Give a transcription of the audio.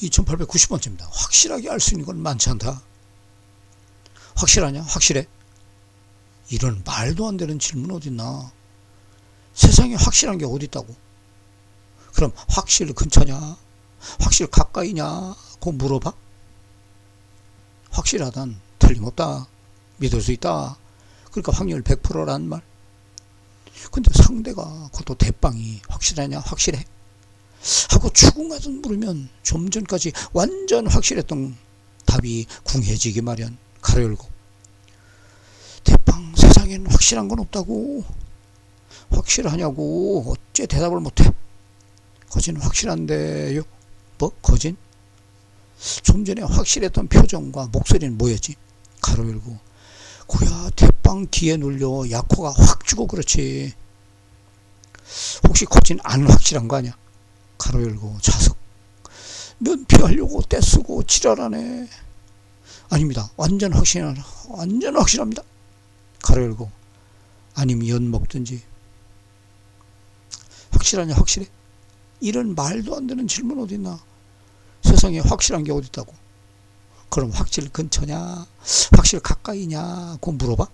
2890번째입니다. 확실하게 알 수 있는 건 많지 않다. 확실하냐? 확실해? 이런 말도 안 되는 질문 어딨나? 세상에 확실한 게 어디 있다고? 그럼 확실 근처냐? 확실 가까이냐? 고 물어봐? 확실하단 틀림없다. 믿을 수 있다. 그러니까 확률 100%란 말. 근데 상대가 그것도 대빵이 확실하냐? 확실해? 하고 추궁하듯 물으면 좀 전까지 완전 확실했던 답이 궁해지기 마련. 가로 열고. 대빵 세상엔 확실한 건 없다고. 확실하냐고. 어째 대답을 못해? 거진 확실한데요. 뭐? 거진? 좀 전에 확실했던 표정과 목소리는 뭐였지? 가로 열고. 고야 대빵 기에 눌려 약호가 확 주고 그렇지. 혹시 거진 안 확실한 거 아니야? 가로 열고 자석. 면피하려고 떼쓰고 지랄하네. 아닙니다. 완전 확실하, 완전 확실합니다. 가로 열고. 아니면 연 먹든지. 확실하냐, 확실해? 이런 말도 안 되는 질문 어딨나? 세상에 확실한 게 어딨다고? 그럼 확실 근처냐? 확실 가까이냐? 그거 물어봐?